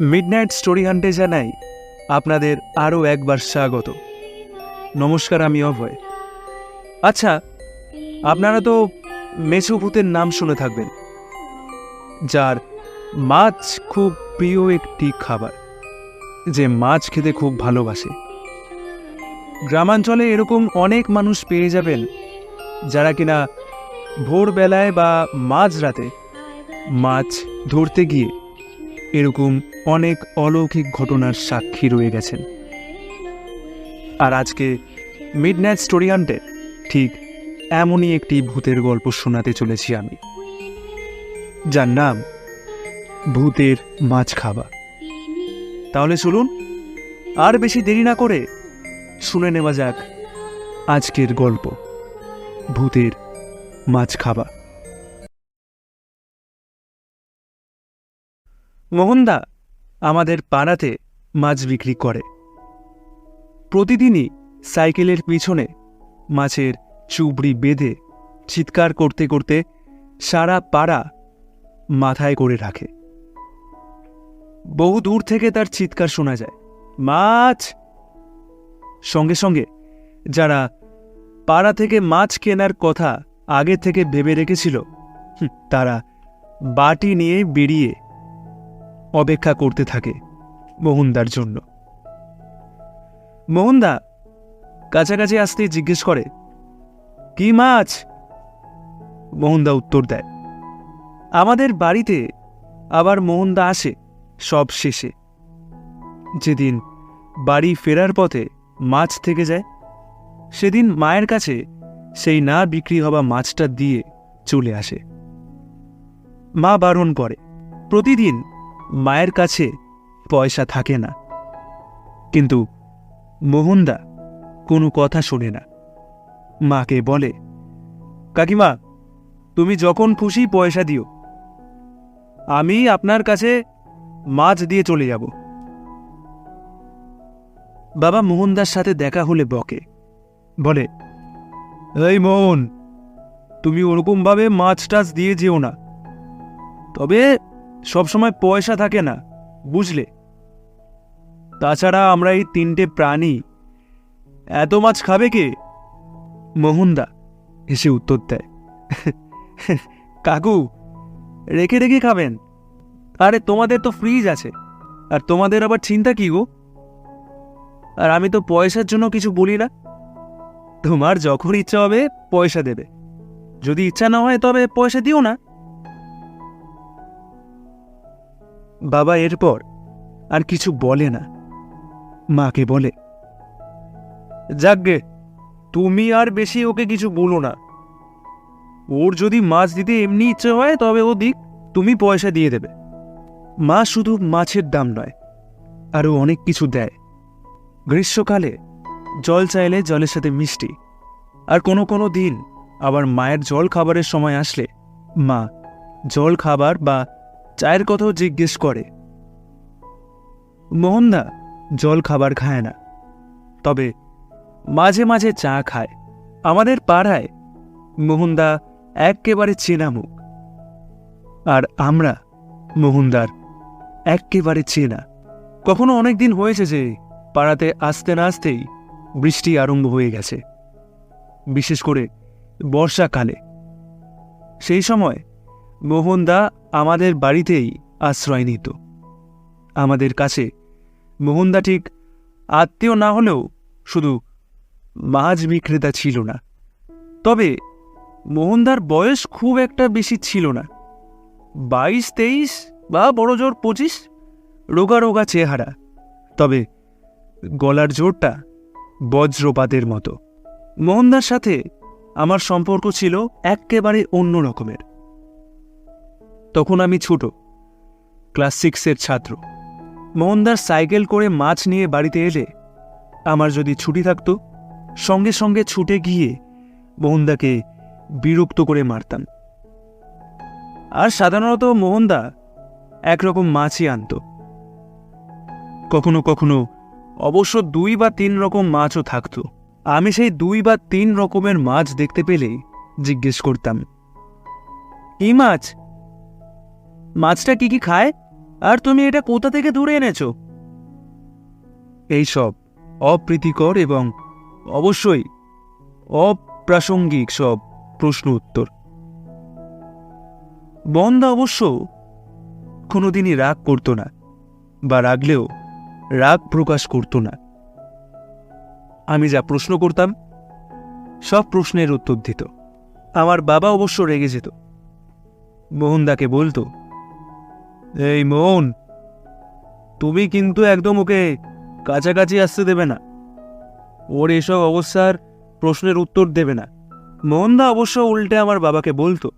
Midnight story হান্টে জানাই আপনাদের আরও একবার স্বাগত। নমস্কার, আমি অভয়। আচ্ছা আপনারা তো মেছু ভূতের নাম শুনে থাকবেন, যার মাছ খুব প্রিয় একটি খাবার, যে মাছ খেতে খুব ভালোবাসে। গ্রামাঞ্চলে এরকম অনেক মানুষ পেয়ে যাবেন, যারা কিনা ভোরবেলায় বা মাঝরাতে মাছ ধরতে গিয়ে এরকম অনেক অলৌকিক ঘটনার সাক্ষী রয়ে গেছেন। আর আজকে মিডনাইট স্টোরি হান্টে ঠিক এমনই একটি ভূতের গল্প শোনাতে চলেছি আমি, যার নাম ভূতের মাছ খাওয়া তাহলে চলুন আর বেশি দেরি না করে শুনে নেওয়া যাক আজকের গল্প, ভূতের মাছ খাওয়া মোহনদা আমাদের পাড়াতে মাছ বিক্রি করে। প্রতিদিনই সাইকেলের পিছনে মাছের চুবড়ি বেঁধে চিৎকার করতে করতে সারা পাড়া মাথায় করে রাখে। বহু দূর থেকে তার চিৎকার শোনা যায়, মাছ! সঙ্গে সঙ্গে যারা পাড়া থেকে মাছ কেনার কথা আগে থেকে ভেবে রেখেছিল তারা বাটি নিয়ে বেরিয়ে অপেক্ষা করতে থাকে মোহনদার জন্য। মোহনদা, কাছাকাছি আসতে জিজ্ঞেস করে, কি মাছ? মোহনদা উত্তর দেয়, আমাদের বাড়িতে আবার মোহনদা আসে সব শেষে। যেদিন বাড়ি ফেরার পথে মাছ থেকে যায়, সেদিন মায়ের কাছে সেই না বিক্রি হওয়া মাছটা দিয়ে চলে আসে। মা বারণ করে, প্রতিদিন মায়ের কাছে পয়সা থাকে না। কিন্তু মোহনদা কোনো কথা শোনে না। মাকে বলে, কাকিমা, তুমি যখন খুশি পয়সা দিও। আমি আপনার কাছে মাছ দিয়ে চলে যাব। বাবা মোহনদার সাথে দেখা হলে বকে। বলে, এই মোহন, তুমি ওরকমভাবে মাছ টাছ দিয়ে যেও না। তবে সবসময় পয়সা থাকে না, বুঝলে? তাছাড়া আমরা এই তিনটে প্রাণী, এত মাছ খাবে কে? মোহনদা এসে উত্তর দেয়। কাকু, রেখে রেখে খাবেন। আরে, তোমাদের তো ফ্রিজ আছে। আর তোমাদের আবার চিন্তা কি গো? আর আমি তো পয়সার জন্য কিছু বলি না। তোমার যখন ইচ্ছা হবে, পয়সা দেবে। যদি ইচ্ছা না হয়, তবে পয়সা দিও না। বাবা এরপর আর কিছু বলে না। মাকে বলে যাকগে তুমি আর বেশি ওকে কিছু বলো না। ওর যদি মাছ দিতে এমনি ইচ্ছে হয়, তবে ও দিক, তুমি পয়সা দিয়ে দেবে। মা শুধু মাছের দাম নয়, আরও অনেক কিছু দেয়। গ্রীষ্মকালে জল চাইলে জলের সাথে মিষ্টি, আর কোনো কোনো দিন আবার মায়ের জল খাবারের সময় আসলে মা জল খাবার বা চায়ের কথাও জিজ্ঞেস করে। মোহনদা জল খাবার খায় না, তবে মাঝে মাঝে চা খায়। আমাদের পাড়ায় মোহনদা একেবারে চেনা মুখ আর আমরা মোহনদার একেবারে চেনা। কখনো অনেক দিন হয়েছে যে পাড়াতে আসতে না আসতেই বৃষ্টি আরম্ভ হয়ে গেছে, বিশেষ করে বর্ষাকালে। সেই সময় মোহনদা আমাদের বাড়িতেই আশ্রয় নিত। আমাদের কাছে মোহনদা ঠিক আত্মীয় না হলেও শুধু মাছ বিক্রেতা ছিল না। তবে মোহনদার বয়স খুব একটা বেশি ছিল না। বাইশ, তেইশ বা বড় জোর পঁচিশ রোগা রোগা চেহারা। তবে গলার জোরটা বজ্রপাতের মতো। মোহনদার সাথে আমার সম্পর্ক ছিল একেবারে অন্য রকমের। তখন আমি ছোট। ক্লাস সিক্সের ছাত্র। মোহনদার সাইকেল করে মাছ নিয়ে বাড়িতে এলে আমার যদি ছুটি থাকতো, সঙ্গে সঙ্গে ছুটে গিয়ে মোহনদাকে বিরক্ত করে মারতাম। আর সাধারণত মোহনদা একরকম মাছই আনত। কখনো কখনো অবশ্য দুই বা তিন রকম মাছও থাকতো। আমি সেই দুই বা তিন রকমের মাছ দেখতে পেলেই জিজ্ঞেস করতাম, কি মাছ? মাছটা কি কি খায়? আর তুমি এটা কোথা থেকে ধরে এনেছো? এইসব অপ্রীতিকর এবং অবশ্যই অপ্রাসঙ্গিক সব প্রশ্ন উত্তর। বন্দা অবশ্য কোনোদিনই রাগ করতো না, বা রাগলেও রাগ প্রকাশ করতো না। আমি যা প্রশ্ন করতাম, সব প্রশ্নের উত্তর দিত। আমার বাবা অবশ্য রেগে যেত। মোহনদাকে বলতো এই মোহন তুমি কিন্তু একদম ওকে কাছাকাছি আসতে দেবে না। ওর এসব অবস্থার প্রশ্নের উত্তর দেবে না। মোহনদা অবশ্য উল্টে আমার বাবাকে বলতো।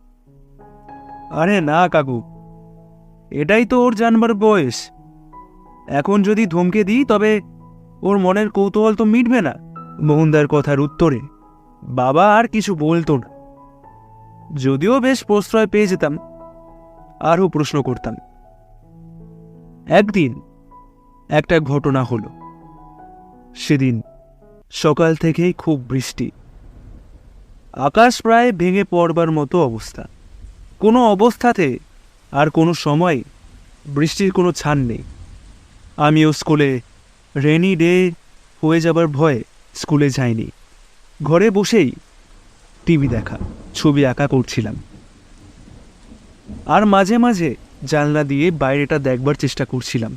আরে না, কাকু, এটাই তো ওর জানবার বয়স। এখন যদি ধমকে দিই, তবে ওর মনের কৌতূহল তো মিটবে না। মোহনদার কথার উত্তরে বাবা আর কিছু বলতো না। যদিও বেশ প্রশ্রয় পেয়ে যেতাম, আরও প্রশ্ন করতাম। একদিন একটা ঘটনা হলো। সেদিন সকাল থেকেই খুব বৃষ্টি। আকাশ প্রায় ভেঙে পড়বার মতো অবস্থা। কোনো অবস্থাতে আর কোনো সময় বৃষ্টির কোনো ছান নেই। আমিও স্কুলে রেনি ডে হয়ে যাবার ভয়ে স্কুলে যাইনি। ঘরে বসেই টিভি দেখা, ছবি আঁকা করছিলাম। আর মাঝে মাঝে জানলা দিয়ে বাইরেটা দেখবার চেষ্টা করছিলাম।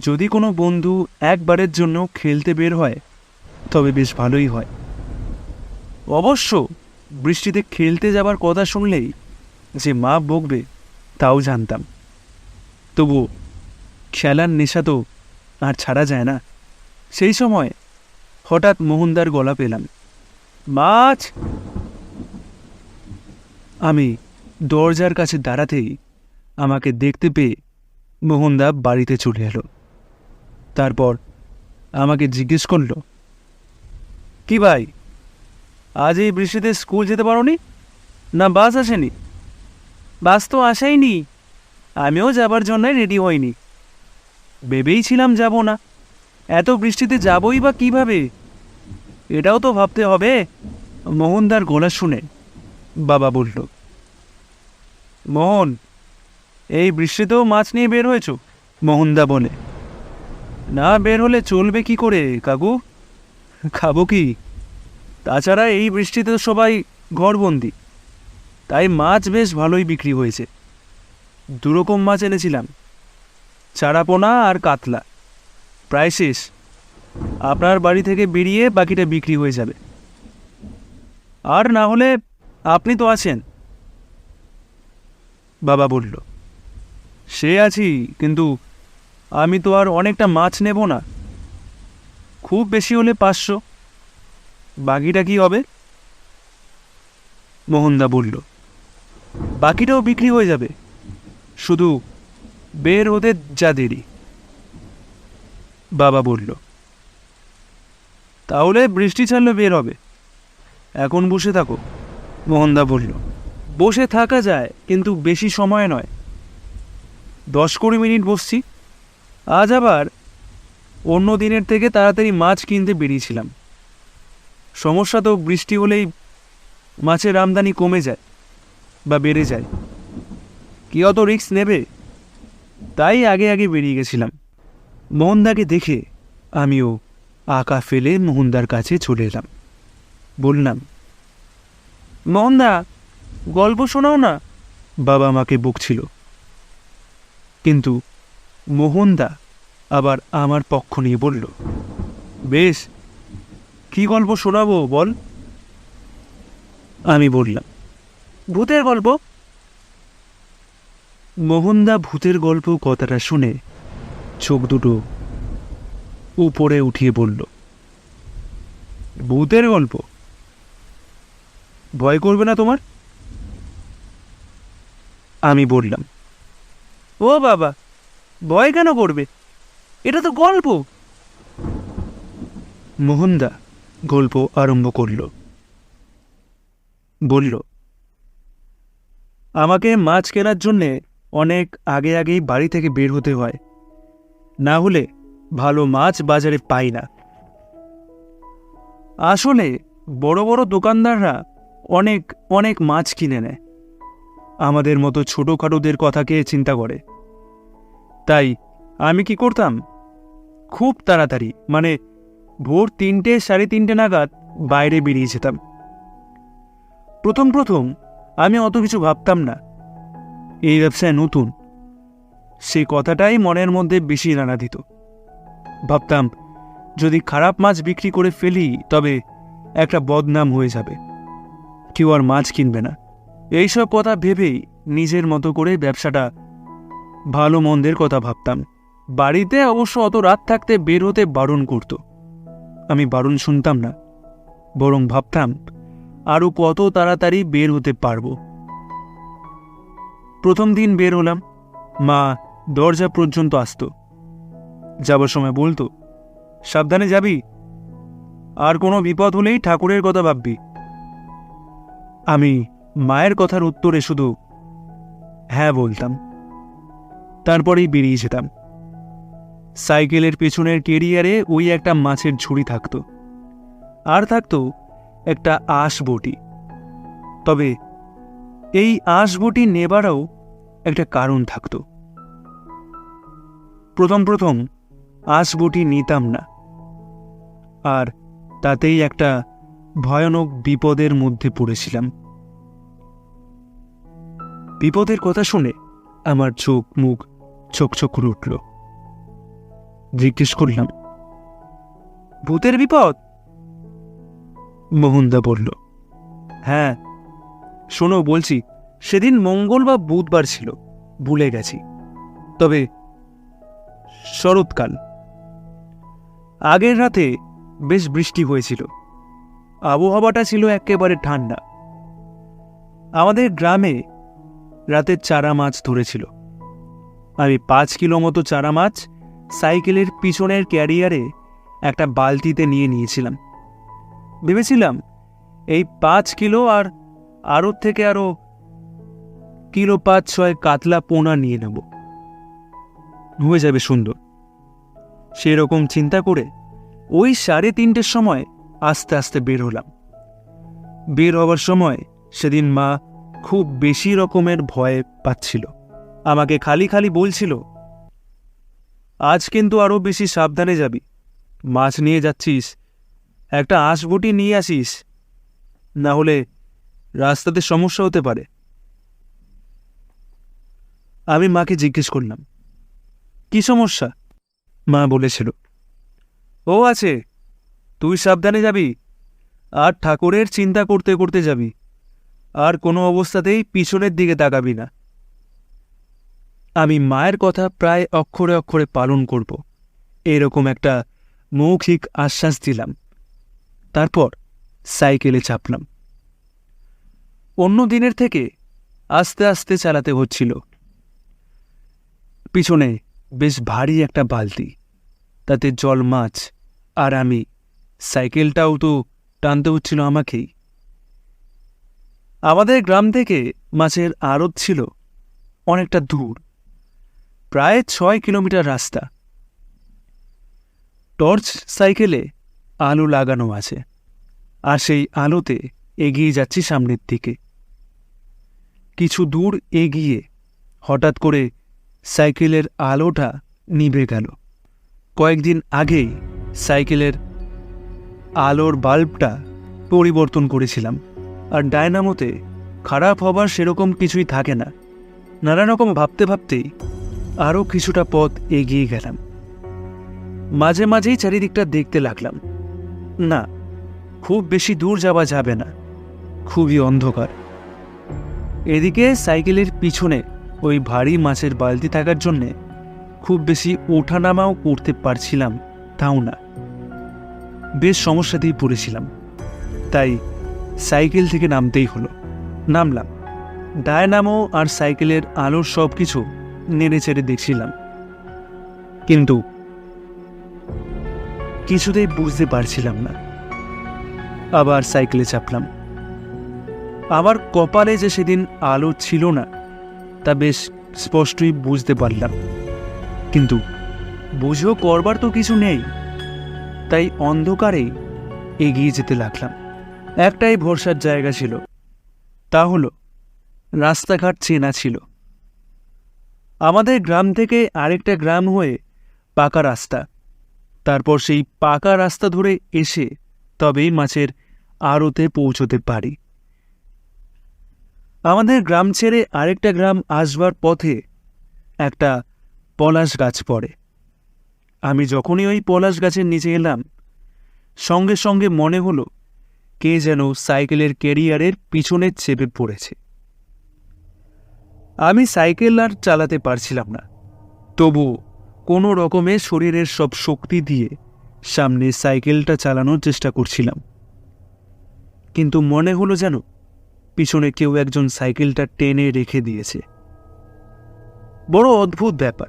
যদি কোনো বন্ধু একবারের জন্য খেলতে বের হয়, তবে বেশ ভালোই হয়। অবশ্য বৃষ্টিতে খেলতে যাবার কথা শুনলেই যে মা বকবে, তাও জানতাম। তবু খেলার নেশা তো আর ছাড়া যায় না। সেই সময় হঠাৎ মোহনদার গলা পেলাম। মাছ! আমি দরজার কাছে দাঁড়াতেই আমাকে দেখতে পেয়ে মোহনদা বাড়িতে চলে এলো। তারপর আমাকে জিজ্ঞেস করল, কি ভাই, আজ এই বৃষ্টিতে স্কুল যেতে পারোনি? না বাস আসেনি? বাস তো আসাইনি। আমিও যাবার জন্যই রেডি হইনি। ভেবেই ছিলাম যাব না। এত বৃষ্টিতে যাবই বা কীভাবে? এটাও তো ভাবতে হবে। মোহনদার গলা শুনে বাবা বলল, মোহন এই বৃষ্টিতেও মাছ নিয়ে বের হয়েছ? মোহনদা বলে। না, বের হলে চলবে কি করে, কাকু? খাব কি? তাছাড়া এই বৃষ্টিতে সবাই ঘরবন্দি। তাই মাছ বেশ ভালোই বিক্রি হয়েছে। দুরকম মাছ এনেছিলাম। চারাপোনা আর কাতলা। প্রায় শেষ। আপনার বাড়ি থেকে বেরিয়ে বাকিটা বিক্রি হয়ে যাবে। আর না হলে আপনি তো আছেন। বাবা বলল। সে আছি, কিন্তু আমি তো আর অনেকটা মাছ নেব না। খুব বেশি হলে পাঁচশো। বাকিটা কি হবে? মোহনদা বলল, বাকিটাও বিক্রি হয়ে যাবে। শুধু বের হতে যা দেরি। বাবা বলল, তাহলে বৃষ্টি ছাড়লে বের হবে। এখন বসে থাকো। মোহনদা বলল, বসে থাকা যায়, কিন্তু বেশি সময় নয়। দশ কুড়ি মিনিট বসছি। আজ আবার অন্য দিনের থেকে তাড়াতাড়ি মাছ কিনতে বেরিয়েছিলাম। সমস্যা তো বৃষ্টি হলেই মাছের আমদানি কমে যায় বা বেড়ে যায়। কি অত রিস্ক নেবে? তাই আগে আগে বেরিয়ে গেছিলাম। মোহনদাকে দেখে আমিও আঁকা ফেলে মোহনদার কাছে চলে এলাম। বললাম মোহনদা গল্প শোনাও না? বাবা আমাকে বকছিল। কিন্তু মোহনদা আবার আমার পক্ষ নিয়ে বলল, বেশ, কি গল্প শোনাবো বল? আমি বললাম, ভূতের গল্প? মোহনদা ভূতের গল্প কথাটা শুনে চোখ দুটো উপরে উঠিয়ে বলল, ভূতের গল্প? ভয় করবে না তোমার? আমি বললাম ও বাবা, ভয় কেন করবে? এটা তো গল্প। মোহনদা গল্প আরম্ভ করল। বলল, আমাকে মাছ কেনার জন্যে অনেক আগে আগেই বাড়ি থেকে বের হতে হয়। না হলে ভালো মাছ বাজারে পাই না। আসলে বড় বড় দোকানদাররা অনেক অনেক মাছ কিনে নেয়। আমাদের মতো ছোটোখাটোদের কথাকে চিন্তা করে। তাই আমি কি করতাম? খুব তাড়াতাড়ি মানে ভোর তিনটে সাড়ে তিনটে নাগাদ বাইরে বেরিয়ে যেতাম। প্রথম প্রথম আমি অত কিছু ভাবতাম না। এই ব্যবসায় নতুন। সেই কথাটাই মনের মধ্যে বেশি রানা দিত। ভাবতাম, যদি খারাপ মাছ বিক্রি করে ফেলি, তবে একটা বদনাম হয়ে যাবে। কেউ আর মাছ কিনবে না। এইসব কথা ভেবেই নিজের মতো করে ব্যবসাটা ভালো মন্দের কথা ভাবতাম। বাড়িতে অবশ্য অত রাত থাকতে বের হতে বারণ করত। আমি বারণ শুনতাম না, বরং ভাবতাম আরও কত তাড়াতাড়ি বের হতে পারব। প্রথম দিন বের হলাম, মা দরজা পর্যন্ত আসতো। যাবার সময় বলতো, সাবধানে যাবি? আর কোনো বিপদ হলেই ঠাকুরের কথা ভাববি। আমি মায়ের কথার উত্তরে শুধু হ্যাঁ বলতাম। তারপরেই বেরিয়ে যেতাম। সাইকেলের পেছনের কেরিয়ারে ওই একটা মাছের ঝুড়ি থাকতো। আর থাকতো একটা আঁশ বটি তবে এই আঁশ বটি নেবারও একটা কারণ থাকতো। প্রথম প্রথম আঁশ বটি নিতাম না। আর তাতেই একটা ভয়ানক বিপদের মধ্যে পড়েছিলাম। বিপদের কথা শুনে আমার চোখ, মুখ চোখ করে উঠল। জিজ্ঞেস করলাম, ভূতের বিপদ? মোহনদা বলল হ্যাঁ শোনো, বলছি, সেদিন মঙ্গল বা বুধবার ছিল, ভুলে গেছি। তবে শরৎকাল, আগের রাতে বেশ বৃষ্টি হয়েছিল। আবহাওয়াটা ছিল একেবারে ঠান্ডা। আমাদের গ্রামে রাতের চারা মাছ ধরেছিল। আমি পাঁচ কিলো মতো চারা মাছ সাইকেলের পিছনের ক্যারিয়ারে একটা বালতিতে নিয়ে নিয়েছিলাম। ভেবেছিলাম এই পাঁচ কিলো আর আরও থেকে আরও কিলো পাঁচ ছয় কাতলা পোনা নিয়ে নেব। হয়ে যাবে সুন্দর। সেরকম চিন্তা করে ওই সাড়ে তিনটের সময় আস্তে আস্তে বের হলাম। বের হবার সময় সেদিন মা খুব বেশি রকমের ভয় পাচ্ছিল। আমাকে খালি খালি বলছিল, আজ কিন্তু আরও বেশি সাবধানে যাবি। মাছ নিয়ে যাচ্ছিস, একটা আঁশবটি নিয়ে আসিস। না হলে রাস্তাতে সমস্যা হতে পারে। আমি মাকে জিজ্ঞেস করলাম, কি সমস্যা? মা বলেছিল, ও আছে, তুই সাবধানে যাবি, আর ঠাকুরের চিন্তা করতে করতে যাবি। আর কোনো অবস্থাতেই পিছনের দিকে তাকাবি না। আমি মায়ের কথা প্রায় অক্ষরে অক্ষরে পালন করব, এরকম একটা মৌখিক আশ্বাস দিলাম। তারপর সাইকেলে চাপলাম। অন্য দিনের থেকে আস্তে আস্তে চালাতে হচ্ছিল। পিছনে বেশ ভারী একটা বালতি, তাতে জল, মাছ আর আমি। সাইকেলটাও তো টানতে হচ্ছিল আমাকেই। আমাদের গ্রাম থেকে মাছের আড়ত ছিল অনেকটা দূর, প্রায় ছয় কিলোমিটার রাস্তা। টর্চ সাইকেলে আলো লাগানো আছে, আর সেই আলোতে এগিয়ে যাচ্ছি সামনের দিকে। কিছু দূর এগিয়ে হঠাৎ করে সাইকেলের আলোটা নিভে গেল। কয়েকদিন আগেই সাইকেলের আলোর বাল্বটা পরিবর্তন করেছিলাম। আর ডায়নামোতে খারাপ হবার সেরকম কিছুই থাকে না। নানা রকম ভাবতে ভাবতেই আরও কিছুটা পথ এগিয়ে গেলাম। মাঝে মাঝেই চারিদিকটা দেখতে লাগলাম। না, খুব বেশি দূর যাওয়া যাবে না। খুবই অন্ধকার। এদিকে সাইকেলের পিছনে ওই ভারী মাছের বালতি থাকার জন্যে খুব বেশি ওঠানামাও করতে পারছিলাম তাও না। বেশ সমস্যাতেই পড়েছিলাম। তাই সাইকেল থেকে নামতেই হলো। নামলাম। ডায়নামো আর সাইকেলের আলোর সব কিছু নেড়ে চেড়ে দেখছিলাম। কিন্তু কিছুতেই বুঝতে পারছিলাম না। আবার সাইকেলে চাপলাম। আমার কপালে যে সেদিন আলো ছিল না, তা বেশ স্পষ্টই বুঝতে পারলাম। কিন্তু বুঝেও করবার তো কিছু নেই, তাই অন্ধকারেই এগিয়ে যেতে লাগলাম। একটাই ভরসার জায়গা ছিল। তা হলো, রাস্তাঘাট চেনা ছিল। আমাদের গ্রাম থেকে আরেকটা গ্রাম হয়ে পাকা রাস্তা। তারপর সেই পাকা রাস্তা ধরে এসে তবেই মাছের আড়তে পৌঁছতে পারি। আমাদের গ্রাম ছেড়ে আরেকটা গ্রাম আসবার পথে একটা পলাশ গাছ পড়ে। আমি যখনই ওই পলাশ গাছের নিচে এলাম, সঙ্গে সঙ্গে মনে হলো কে যেন সাইকেলের কেরিয়ারের পিছনে চেপে পড়েছে। আমি সাইকেল আর চালাতে পারছিলাম না। তবু কোনো রকমে শরীরের সব শক্তি দিয়ে সামনে সাইকেলটা চালানোর চেষ্টা করছিলাম। কিন্তু মনে হলো যেন পিছনে কেউ একজন সাইকেলটা টেনে রেখে দিয়েছে। বড় অদ্ভুত ব্যাপার।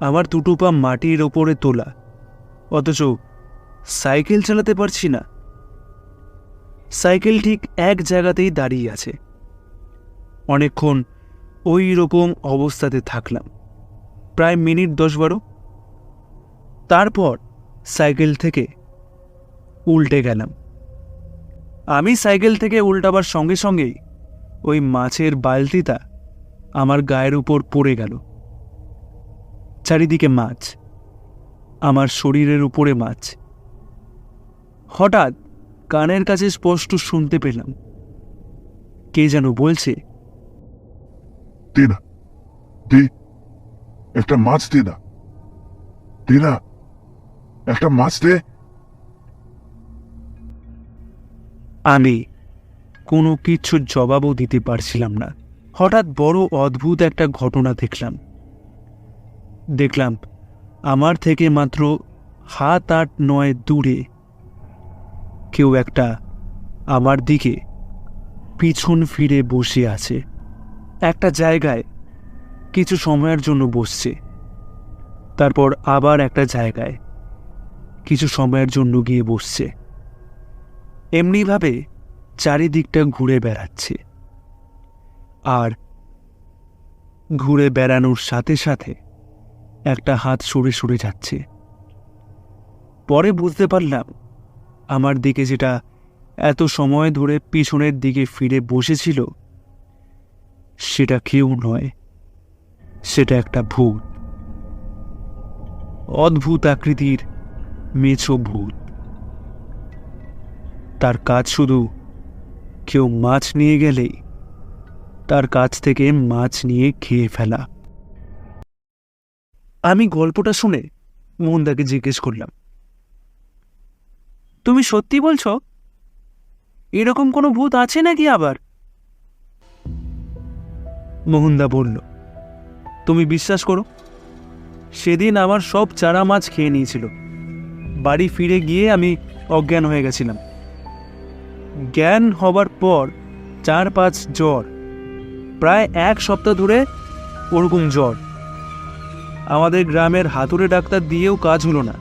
আমার দুটো পা মাটির ওপরে তোলা। অথচ সাইকেল চালাতে পারছি না। সাইকেল ঠিক এক জায়গাতেই দাঁড়িয়ে আছে। অনেকক্ষণ ওই রকম অবস্থাতে থাকলাম। প্রায় মিনিট দশ বারো। তারপর সাইকেল থেকে উল্টে গেলাম। আমি সাইকেল থেকে উল্টাবার সঙ্গে সঙ্গেই ওই মাছের বালতিটা আমার গায়ের উপর পড়ে গেল। চারিদিকে মাছ, আমার শরীরের উপরে মাছ। হঠাৎ কানের কাছে স্পষ্ট শুনতে পেলাম। কে যেন বলছে দে না দে একটা মাছ দে না দে না একটা মাছ দে। আমি কোনো কিচ্ছু জবাবও দিতে পারছিলাম না। হঠাৎ বড় অদ্ভুত একটা ঘটনা দেখলাম। দেখলাম আমার থেকে মাত্র হাত আট নয় দূরে কেউ একটা আমার দিকে পিছন ফিরে বসে আছে। একটা জায়গায় কিছু সময়ের জন্য বসছে। তারপর আবার একটা জায়গায় কিছু সময়ের জন্য গিয়ে বসছে। এমনিভাবে চারিদিকটা ঘুরে বেড়াচ্ছে। আর ঘুরে বেড়ানোর সাথে সাথে একটা হাত সরে সরে যাচ্ছে। পরে বুঝতে পারলাম আমার দিকে যেটা এত সময় ধরে পিছনের দিকে ফিরে বসেছিল, সেটা কেউ নয়, সেটা একটা ভূত। অদ্ভুত আকৃতির মেছো ভূত। তার কাজ শুধু কেউ মাছ নিয়ে গেলেই তার কাছ থেকে মাছ নিয়ে খেয়ে ফেলা। আমি গল্পটা শুনে মোহনদাকে জিজ্ঞেস করলাম তুমি সত্যি বলছো? এরকম কোনো ভূত আছে নাকি আবার? মোহনদা বলল, তুমি বিশ্বাস করো, সেদিন আমার সব চারা মাছ খেয়ে নিয়েছিল। বাড়ি ফিরে গিয়ে আমি অজ্ঞান হয়ে গেছিলাম। জ্ঞান হবার পর চার পাঁচ জ্বর, প্রায় এক সপ্তাহ ধরে ওরকম জ্বর। আমাদের গ্রামের হাতুড়ে ডাক্তার দিয়েও কাজ হলো না।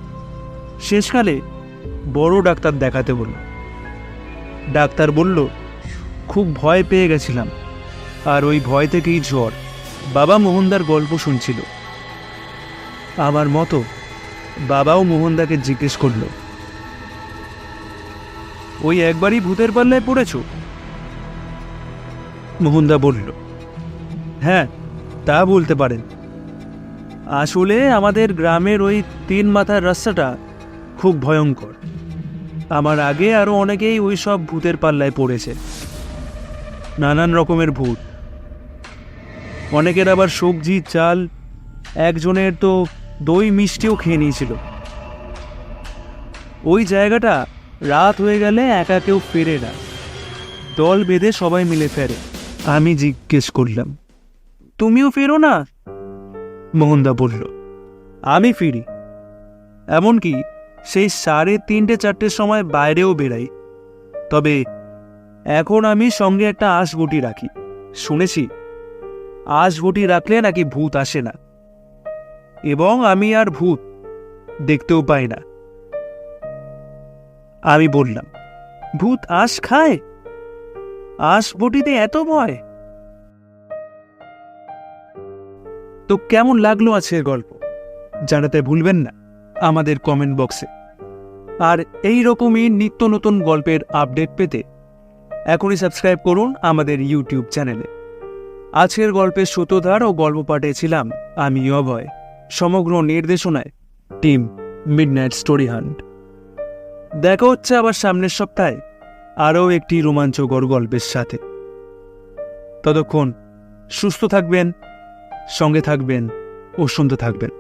শেষকালে বড় ডাক্তার দেখাতে বলল। ডাক্তার বলল, খুব ভয় পেয়ে গেছিলাম, আর ওই ভয় থেকেই জ্বর। বাবা মোহনদার গল্প শুনছিল। আমার মতো বাবাও মোহনদাকে জিজ্ঞেস করল, ওই একবারই ভূতের পাল্লায় পড়েছ? মোহনদা বলল হ্যাঁ তা বলতে পারেন। আসলে আমাদের গ্রামের ওই তিন মাথার রাস্তাটা খুব ভয়ঙ্কর। আমার আগে আরও অনেকেই ওই সব ভূতের পাল্লায় পড়েছে। নানান রকমের ভূত। অনেকের আবার সবজি, চাল, একজনের তো দই মিষ্টিও খেয়ে নিয়েছিল। ওই জায়গাটা রাত হয়ে গেলে একা কেউ ফেরে না। দল বেঁধে সবাই মিলে ফেরে। আমি জিজ্ঞেস করলাম, তুমিও ফেরো না? মোহনদা বলল, আমি ফিরি। এমনকি সেই সাড়ে তিনটে চারটের সময় বাইরেও বেরাই তবে এখন আমি সঙ্গে একটা আঁশবটি রাখি। শুনেছি আঁশবটি রাখলে নাকি ভূত আসে না। এবং আমি আর ভূত দেখতেও পাই না। আমি বললাম, ভূত আঁশ খায়? আঁশ বটিতে এত ভয়? তো কেমন লাগল আজকের গল্প? জানাতে ভুলবেন না। আমাদের কমেন্ট বক্সে আর এই রকমই নিত্য নতুন গল্পের আপডেট পেতে এখনই সাবস্ক্রাইব করুন আমাদের ইউটিউব চ্যানেলে আজকের গল্পের সূত্রধার ও গল্প পাঠিয়েছিলাম আমি অভয়। সমগ্র নির্দেশনায় টিম মিডনাইট স্টোরি হান্ট দেখা হচ্ছে আবার সামনের সপ্তাহে আরও একটি রোমাঞ্চকর গল্পের সাথে। ততক্ষণ সুস্থ থাকবেন, সঙ্গে থাকবেন ও শুনতে থাকবেন।